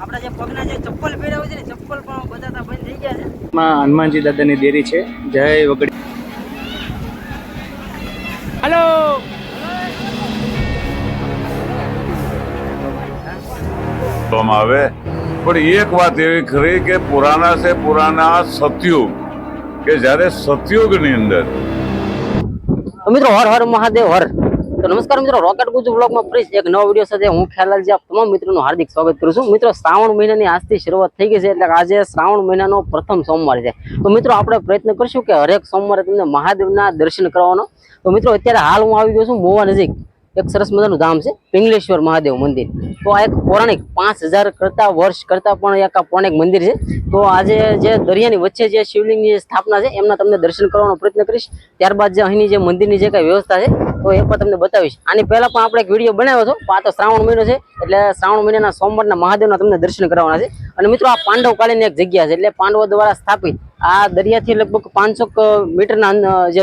આપણા જે પગના જે ચપ્પલ પહેર્યા હોય છે ને ચપ્પલ પણ બધાતા બંધ થઈ ગયા છે. માં હનુમાનજી દાદાની દેરી છે. જય વગડી હલો! આવે. પણ એક વાત એવી ખરી કે પુરાના છે પુરાના સતયુગ. કે જ્યારે સતયુગની અંદર મિત્રો, હર હર મહાદેવ, હર. તો નમસ્કાર મિત્રો રોકેટ ગુજુ બ્લોગમાં ફરી એક નવો વીડિયો સાથે હું ખ્યાલાલજી આપ તમામ મિત્રોનું હાર્દિક સ્વાગત કરું છું. મિત્રો, શ્રાવણ મહિનાની આજથી શરૂઆત થઈ ગઈ છે, એટલે આજે શ્રાવણ મહિનાનો પ્રથમ સોમવાર છે. તો મિત્રો, આપણે પ્રયત્ન કરશું કે હરેક સોમવારે તમને મહાદેવના દર્શન કરવાનો. તો મિત્રો, અત્યારે હાલ હું આવી ગયો છું મોવા નજીક. એક સરસ મજાનું ધામ છે, પિંગલેશ્વર મહાદેવ મંદિર. તો આ એક પૌરાણિક પાંચ હજાર કરતા વર્ષ કરતા પણ એક આ પૌરાણિક મંદિર છે. તો આજે જે દરિયાની વચ્ચે જે શિવલિંગની સ્થાપના છે, એમના તમને દર્શન કરવાનો પ્રયત્ન કરીશ. ત્યારબાદ જે અહીંની જે મંદિરની જે કઈ વ્યવસ્થા છે, તો એ પણ તમને બતાવીશ. આની પહેલા પણ આપણે એક વીડિયો બનાવ્યો હતો આ તો શ્રાવણ મહિનો છે, એટલે શ્રાવણ મહિનાના સોમવારના મહાદેવના તમને દર્શન કરવાના છે. અને મિત્રો, આ પાંડવ કાલીની એક જગ્યા છે, એટલે પાંડવો દ્વારા સ્થાપિત આ દરિયાથી લગભગ પાંચસો મીટરના જે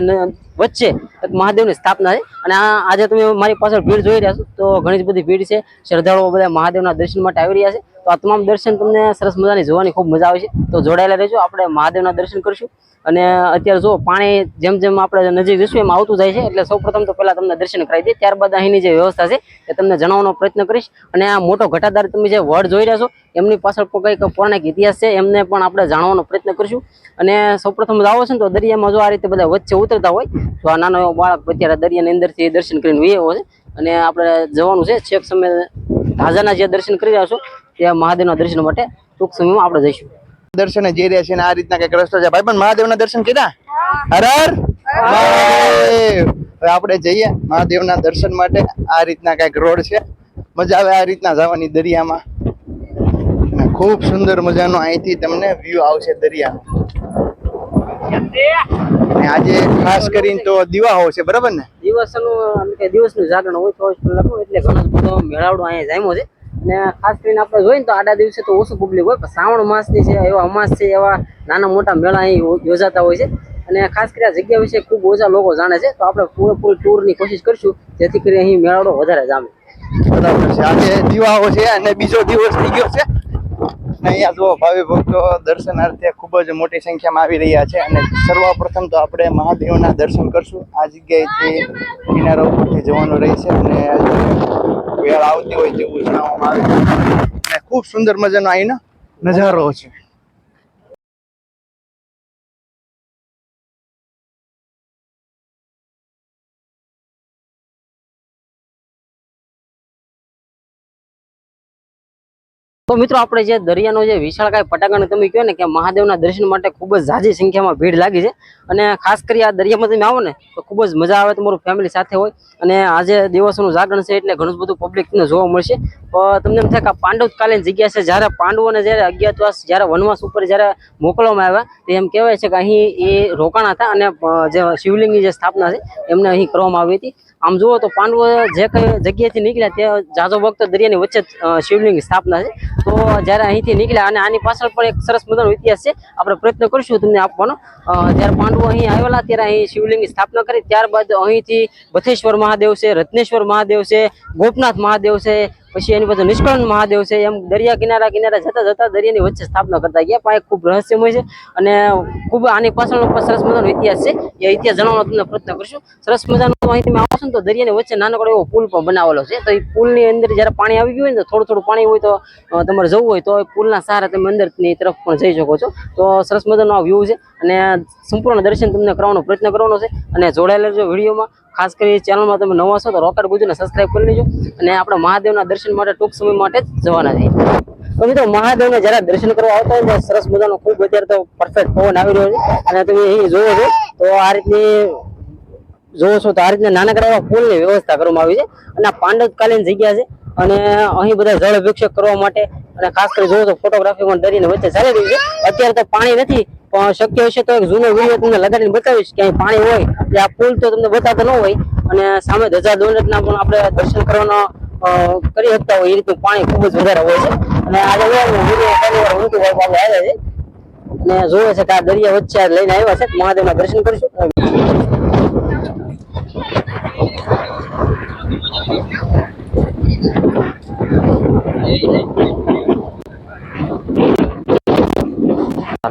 વચ્ચે મહાદેવની સ્થાપના છે. અને આ, આજે તમે મારી પાછળ ભીડ જોઈ રહ્યા છો, તો ઘણી જ બધી ભીડ છે. શ્રદ્ધાળુઓ બધા મહાદેવના દર્શન માટે આવી રહ્યા છે. તો આ તમામ દર્શન તમને સરસ મજાની જોવાની ખૂબ મજા આવે છે. તો જોડાયેલા રહેજો. આપણે મહાદેવના દર્શન કરીશું. અને અત્યારે જો પાણી જેમ જેમ આપણે નજીક જઈશું એમ આવતું જાય છે. એટલે સૌપ્રથમ તો પહેલાં તમને દર્શન કરાવી દઈએ. ત્યારબાદ અહીંની જે વ્યવસ્થા છે, એ તમને જણાવવાનો પ્રયત્ન કરીશ. અને આ મોટો ઘટાદાર તમે જે વડ જોઈ રહ્યા છો એમની પાછળ પણ કંઈક પૌરાણિક ઇતિહાસ છે, એમને પણ આપણે જાણવાનો પ્રયત્ન કરીશું. અને સૌપ્રથમ આવો છે ને તો દરિયામાં જો આ રીતે બધા વચ્ચે ઉતરતા હોય, તો આ નાનો બાળક અત્યારે દરિયાની અંદરથી દર્શન કરીને વહી છે. અને આપણે જવાનું છે છેક સમય રાજાના જે દર્શન કરી રહ્યા છો, ત્યાં મહાદેવના દર્શન માટે ટૂંક સમયમાં આપણે જઈશું. દર્શન જઈ રહ્યા છે ને આ રીતના કંઈક રસ્તો છે. ભાઈ પણ મહાદેવના દર્શન કર્યા? હર હવે આપણે જઈએ મહાદેવના દર્શન માટે. આ રીતના કંઈક રોડ છે. મજા આવે આ રીતના જવાની દરિયામાં. ખૂબ સુંદર મજાનો અહીંથી તમને વ્યૂ આવશે દરિયાનો. અને આજે ખાસ કરીને તો દિવાહો છે બરાબર ને? દિવસનું દિવસનું જાગરણ હોય ચોવીસ કલાકનું એટલે ઘણો બધો મેળાવડો અહીંયા જામ્યો છે. અને ખાસ કરીને આપણે જોઈએ ને તો આડા દિવસે તો ઓછું પબ્લિક હોય પણ શ્રાવણ માસની છે એવા અમાસ છે એવા નાના મોટા મેળા અહીં યોજાતા હોય છે. અને ખાસ કરી આ જગ્યા વિશે ખૂબ ઓછા લોકો જાણે છે તો આપણે પૂરેપૂરી ટૂરની કોશિશ કરીશું જેથી કરી અહીં મેળાવડો વધારે જામે. બરાબર છે. આજે દીવાઓ છે અને બીજો દિવસ થઈ ગયો છે. અહીંયા જો ભાવિ ભક્તો દર્શનાર્થે ખૂબ જ મોટી સંખ્યામાં આવી રહ્યા છે અને સર્વપ્રથમ તો આપણે મહાદેવના દર્શન કરશું. આ જગ્યાએથી કિનારા ઉપરથી જવાનું રહેશે અને વેળ આવતી હોય તેવું જણાવવામાં આવે છે. અને ખૂબ સુંદર મજાનો અહીંનો નજારો છે. તો મિત્રો આપણે જે દરિયાનો જે વિશાળકાય પટાંગણ તમે કહો ને કે મહાદેવના દર્શન માટે ખૂબ જ ઝાઝી સંખ્યામાં ભીડ લાગી છે. અને ખાસ કરી આ દરિયામાં તમે આવો ને તો ખૂબ જ મજા આવે તમારું ફેમિલી સાથે હોય. અને આજે દિવસોનું જાગરણ છે એટલે ઘણું બધું પબ્લિક તમને જોવા મળશે. તમને એમ થાય કે પાંડવકાલીન જગ્યા છે, જ્યારે પાંડવોને જ્યારે અજ્ઞાતવાસ, જ્યારે વનવાસ ઉપર જ્યારે મોકલવામાં આવ્યા, તો એમ કહેવાય છે કે અહીં એ રોકાણા હતા અને જે શિવલિંગની જે સ્થાપના છે, એમને અહીં કરવામાં આવી હતી. આમ જુઓ તો પાંડવો જે કઈ જગ્યાએથી નીકળ્યા તે જાજો ભક્ત દરિયાની વચ્ચે અ, સ્થાપના છે. તો જ્યારે અહીંથી નીકળ્યા અને આની પાછળ પણ એક સરસ મજાનો ઇતિહાસ છે આપણે પ્રયત્ન કરીશું તમને આપવાનો. જ્યારે પાંડવો અહીં આવેલા ત્યારે અહીં શિવલિંગની સ્થાપના કરી ત્યારબાદ અહીંથી બથેશ્વર મહાદેવ છે રત્નેશ્વર મહાદેવ છે ગોપનાથ મહાદેવ છે પછી એની પાસે નિષ્કળન મહાદેવ છે, એમ દરિયા કિનારા કિનારા જતા જતા દરિયાની વચ્ચે સ્થાપના કરતા ગયા. પણ ખૂબ રહસ્યમય છે અને ખૂબ આની પાછળનો સરસ મજાનો ઇતિહાસ છે. એ ઇતિહાસ જણાવવાનો તમને પ્રયત્ન કરશું. સરસ મજાનો અહીં આવશો ને તો દરિયાની વચ્ચે નાનકડો એવો પુલ પણ બનાવેલો છે. તો એ પુલની અંદર જ્યારે પાણી આવી ગયું હોય ને તો થોડું થોડું પાણી હોય તો તમારે જવું હોય તો એ પુલના સહારે તમે અંદરની તરફ પણ જઈ શકો છો. તો સરસ મજાનો આ વ્યૂ છે અને સંપૂર્ણ દર્શન તમને કરવાનો પ્રયત્ન કરવાનો છે. અને જોડાયેલા જો વિડીયોમાં. ખાસ કરી ચેનલમાં તમે નવા છો તો રોકેટ ગુજુને સબસ્ક્રાઈબ કરી લેજો. અને આપણે મહાદેવના દર્શન માટે, ટૂંક સમય માટે જવાના છીએ તો મિત્રો, મહાદેવને જ્યારે દર્શન કરવા આવતા હોય સરસ મજાનો ખૂબ અત્યારે તો પરફેક્ટ પવન આવી રહ્યો છે. અને તમે અહીં જોવો છો, તો આ રીતની જોવો છો, તો આ રીતના નાનકડા એવા પુલની વ્યવસ્થા કરવામાં આવી છે. અને આ પાંડવકાલીન જગ્યા છે. અને અહીં બધા જળ અભિષેક કરવા માટે અને ખાસ કરી જોવો તો ફોટોગ્રાફી પણ દરિયાની વચ્ચે ચાલી રહી છે. અત્યારે તો પાણી નથી, પણ શક્ય હશે તો એક જૂનો વીડિયો તમને લગાડીને બતાવીશ કે અહીં પાણી હોય. એટલે આ પુલ તો તમને બતાવતો ન હોય. અને સામે ધજા દોલતના પણ આપણે દર્શન કરવાનો કરી શકતા હોય એ રીતનું પાણી ખૂબ જ વધારે હોય છે. અને આજે ઘણીવાર ઊંધું હોય પાસે આવે છે. અને જોવે છે કે આ દરિયા વચ્ચે લઈને આવ્યા છે. મહાદેવના દર્શન કરીશું.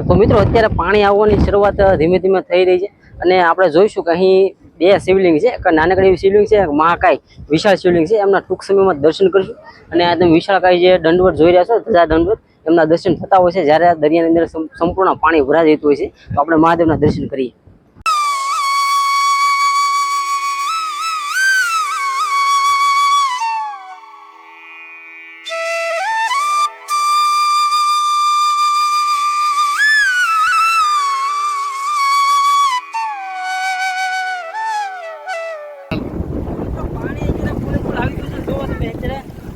તો મિત્રો, અત્યારે પાણી આવવાની શરૂઆત ધીમે ધીમે થઈ રહી છે. અને આપણે જોઈશું કે અહીં બે શિવલિંગ છે, એક નાનકડી એવી શિવલિંગ છે મહાકાય વિશાળ શિવલિંગ છે. એમના ટૂંક સમયમાં દર્શન કરશું. અને આ તમે વિશાળકાય જે દંડવત જોઈ રહ્યા છો, ધજા દંડવત, એમના દર્શન થતા હોય છે. જ્યારે આ દરિયાની અંદર સંપૂર્ણ પાણી ભરાઈ જતું હોય છે, તો આપણે મહાદેવના દર્શન કરીએ.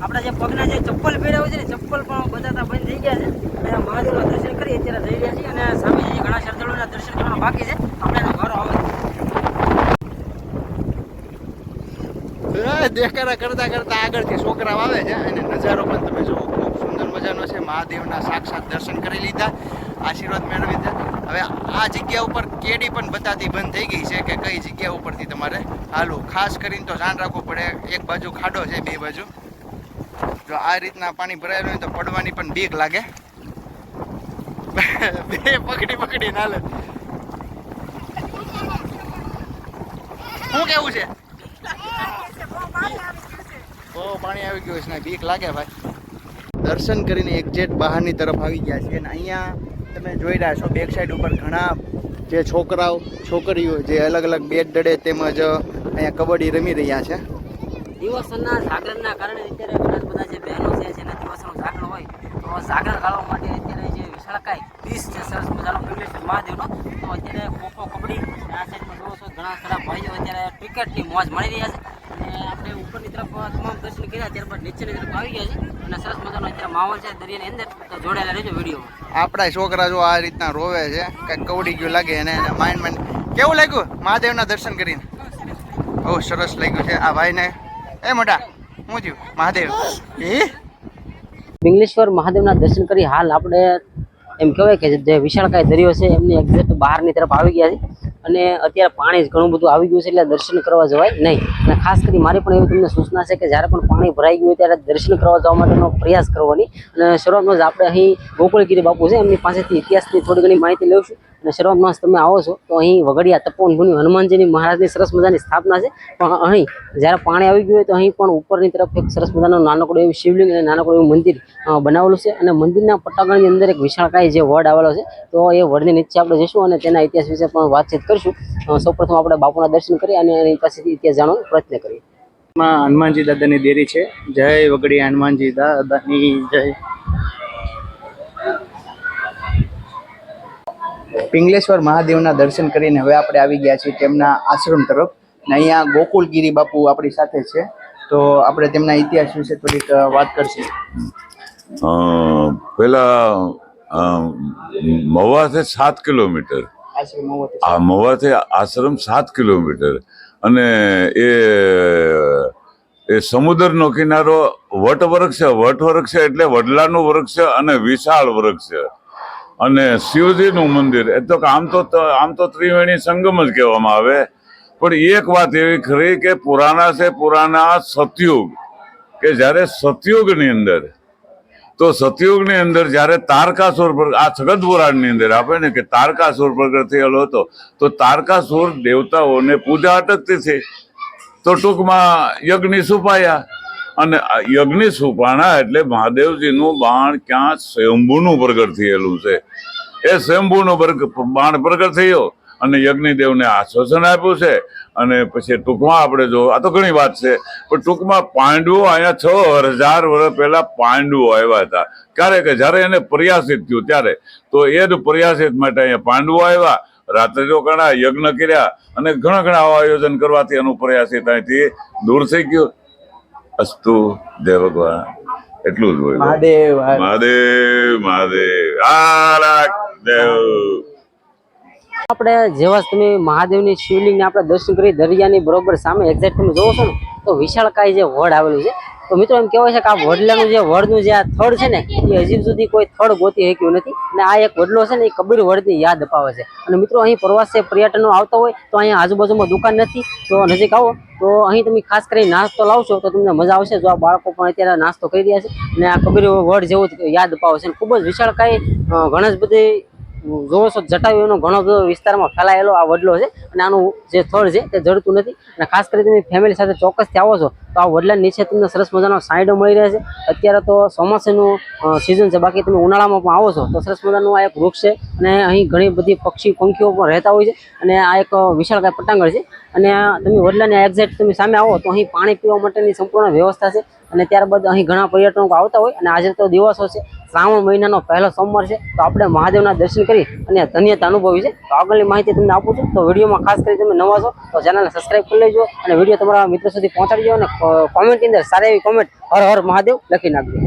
આપણા જે પગના જે ચપ્પલ પહેર્યા હોય છે ને, ચપ્પલ પણ બધાતા બંધ થઈ ગયા છે. અને મહાદેવના દર્શન કરી અત્યારે જઈ રહ્યા છીએ અને સામે જે ઘણા શ્રદ્ધાળુના દર્શન કરવાના બાકી છે. આપણે એનો ઘરો આવે દેખાડા કરતા કરતા આગળથી છોકરા આવે છે અને નજારો પણ તમે જુઓ, ખૂબ સુંદર મજાનો છે. મહાદેવના સાક્ષાત દર્શન કરી લીધા, આશીર્વાદ મેળવી લીધા હવે આ જગ્યા ઉપર કેડી પણ બતાતી બંધ થઈ ગઈ છે કે કઈ જગ્યા ઉપરથી તમારે હાલવું? ખાસ કરીને તો ધ્યાન રાખવું પડે, એક બાજુ ખાડો છે, બે બાજુ. જો આ રીતના પાણી ભરાયેલું હોય તો પડવાની પણ બીક લાગે. બે પકડી પકડી નાલે શું કેવું છે? બહુ પાણી આવી ગયું છે ને, બીક લાગે ભાઈ. દર્શન કરીને એક્ઝેટ બહારની તરફ આવી ગયા છે અને અહીંયા તમે જોઈ રહ્યા છો, બેક સાઈડ ઉપર ઘણા જે છોકરાઓ, છોકરીઓ જે અલગ અલગ બેટ દડે તેમજ અહીંયા કબડ્ડી રમી રહ્યા છે. દિવસના જાગરણના કારણે અત્યારે ઘણા બધા જે બહેનો છે, જેના દિવસનો જાગરણ હોય, તો જાગરણ ગાળવા માટે અત્યારે જે વિશાળકાય પીસ છે, સરસ મજાનો પિંગલેશ્વર મહાદેવનો, તો અત્યારે ખોખો, કબડ્ડી આ સાઈડમાં જોવો છો, ઘણા ખરા ભાઈઓ અત્યારે ક્રિકેટની મોજ મળી રહ્યા છે. અને આપણે ઉપરની તરફ તમામ દર્શન કર્યા, ત્યારબાદ નીચેની તરફ આવી ગયા છે અને સરસ મજાનો અત્યારે માહોલ છે, દરિયાની અંદર, તો જોડાયેલા રહેજો વીડિયો આપણા છોકરા જો આ રીતના રોવે છે, કંઈક કવડી ગયું લાગે એને માઇન્ડ માઇન્ડ કેવું લાગ્યું? મહાદેવના દર્શન કરીને? બહુ સરસ લાગ્યું છે, આ ભાઈને એ મોટા, હું થયું? મહાદેવ. એ? પિંગલેશ્વર મહાદેવના દર્શન કરી હાલ આપણે એમ કહેવાય કે જે વિશાળકાય દરિયો છે, એમની એક્ઝેક્ટ બહારની તરફ આવી ગયા છે. અને અત્યારે પાણી ઘણું બધું આવી ગયું છે, એટલે દર્શન કરવા જવાય નહીં. અને ખાસ કરી મારી પણ એવી તમને સૂચના છે કે જ્યારે પણ પાણી ભરાઈ ગયું હોય ત્યારે દર્શન કરવા જવા માટેનો પ્રયાસ કરવાની. અને શરૂઆતમાં જ આપણે અહીં ગોકુળગીરી બાપુ છે, એમની પાસેથી ઇતિહાસની થોડી ઘણી માહિતી લઉં છું. અને શરૂઆત માસ તમે આવો છો, તો અહીં વગડિયા તપોન ભૂમિ હનુમાનજીની મહારાજની સરસ મજાની સ્થાપના છે. પણ અહીં જ્યારે પાણી આવી ગયું હોય, તો અહીં પણ ઉપરની તરફ એક સરસ મજાનું નાનકડું એવું શિવલિંગ અને નાનકડું એવું મંદિર બનાવેલું છે. અને મંદિરના પટાગણની અંદર એક વિશાળકાય જે વડ આવેલો છે, તો એ વડની નીચે આપણે જઈશું અને તેના ઇતિહાસ વિશે પણ વાતચીત કરીશું. સૌપ્રથમ આપણે બાપુના દર્શન કરી અને એની પાસેથી ઇતિહાસ જાણવાનો પ્રયત્ન કરીએ. માં હનુમાનજી દાદાની દેરી છે. જય વગડી હનુમાનજી દાદાની જય. પિંગલેશ્વર મહાદેવના દર્શન કરીને હવે આપણે આવી ગયા છીએ તેમના આશ્રમ તરફ. ને અહીંયા ગોકુલગીરી બાપુ આપણી સાથે છે. તો આપણે તેમના ઇતિહાસ વિશે થોડીક વાત કરશું. અ, મવાથી સાત કિલોમીટર. આ મવાથી આશ્રમ સાત કિલોમીટર. અને એ એ સમુદ્રનો કિનારો વટવૃક્ષ છે. વટ છે એટલે વડલાનું વૃક્ષ છે અને વિશાળ વૃક્ષ છે. અને શિવજીનું મંદિર, એ તો આમ તો આમ તો ત્રિવેણી સંગમ જ કહેવામાં આવે. પણ એક વાત એવી ખરી કે પુરાણા છે પુરાના સતયુગ. કે જ્યારે સતયુગની અંદર, તો સતયુગની અંદર જ્યારે તારકાસુર પર, આ પુરાણની અંદર આપે ને કે તારકાસુર પ્રગટ થયેલો હતો, તો તારકાસુર દેવતાઓને પૂજા અટકતી છે. તો ટૂંકમાં યજ્ઞ સુપાયા અને યજ્ઞ સુપાણા એટલે મહાદેવજીનું બાણ ક્યાં સ્વયંભૂનું પ્રગટ થયેલું છે. એ સ્વયંભૂનું બાણ પ્રગટ થયો અને યજ્ઞદેવને આશ્વાસન આપ્યું છે અને પછી ટૂંકમાં આપણે જો, આ તો ઘણી વાત છે, પણ ટૂંકમાં પાંડવો અહીંયા છ હજાર વર્ષ પહેલા પાંડવો આવ્યા હતા. ક્યારે કે જ્યારે એને પ્રયાસિત થયું ત્યારે, તો એ જ પ્રયાસિત માટે અહીંયા પાંડવો આવ્યા, રાત્રે રોકાણા યજ્ઞ કર્યા અને ઘણા ઘણા આયોજન કરવાથી એનું પ્રયાસિત અહીંથી દૂર થઈ ગયું. અસ્તુ જય ભગવાન. એટલું જ હોય મહાદેવ. મહાદેવ મહાદેવ. આરાક દેવ. આપણે જેવા તમે મહાદેવની શિવલિંગને આપણે દર્શન કરી દરિયાની બરોબર સામે એક્ઝેક્ટ તમે જોવો છો ને તો વિશાળકાય જે વડ આવેલું છે તો મિત્રો એમ કહેવાય છે કે આ વડલાનું જે વડનું જે આ થડ છે ને એ હજી સુધી કોઈ થડ ગોતી શક્યું નથી. અને આ એક વડલો છે ને એ કબીર વડની યાદ અપાવે છે. અને મિત્રો અહીં પ્રવાસે પર્યટનો આવતા હોય તો અહીંયા આજુબાજુમાં દુકાન નથી. તો નજીક આવો તો અહીં તમે ખાસ કરીને નાસ્તો લાવશો તો તમને મજા આવશે. જો આ બાળકો પણ અત્યારે નાસ્તો કરી રહ્યા છે અને આ કબીર વડ જેવું યાદ અપાવે છે. ખૂબ જ વિશાળકાય અ, ઘણા જ બધી જોવો છો એનો ઘણો બધો વિસ્તારમાં ફેલાયેલો આ વડલો છે અને આનું જે સ્થળ છે તે જડતું નથી. અને ખાસ કરી તમે ફેમિલી સાથે ચોક્કસથી આવો છો, તો આ વડલા નીચે તમને સરસ મજાનો સાઈડો મળી રહે છે અત્યારે તો ચોમાસાનું સિઝન છે, બાકી તમે ઉનાળામાં પણ આવો છો, તો સરસ મજાનું આ એક વૃક્ષ છે અને અહીં ઘણી બધી પક્ષી, પંખીઓ પણ રહેતા હોય છે અને આ એક વિશાળકાય પટાંગણ છે. અને તમે વડલાની એક્ઝેક્ટ તમે સામે આવો, તો અહીં પાણી પીવા માટેની સંપૂર્ણ વ્યવસ્થા છે. અને ત્યારબાદ અહીં ઘણા પર્યટકો આવતા હોય અને આજે તો દિવસો છે, શ્રાવણ મહિનાનો પહેલો સોમવાર છે, તો આપણે મહાદેવના દર્શન કરી અને ધન્યતા અનુભવી છે. તો આગળની માહિતી તમને આપું છું. તો વિડીયોમાં ખાસ કરી તમે નવા છો, તો ચેનલને સબસ્ક્રાઇબ કરી લેજો અને વીડિયો તમારા મિત્રો સુધી પહોંચાડજો અને કોમેન્ટની અંદર સારી એવી કોમેન્ટ હર હર મહાદેવ લખી નાખજો.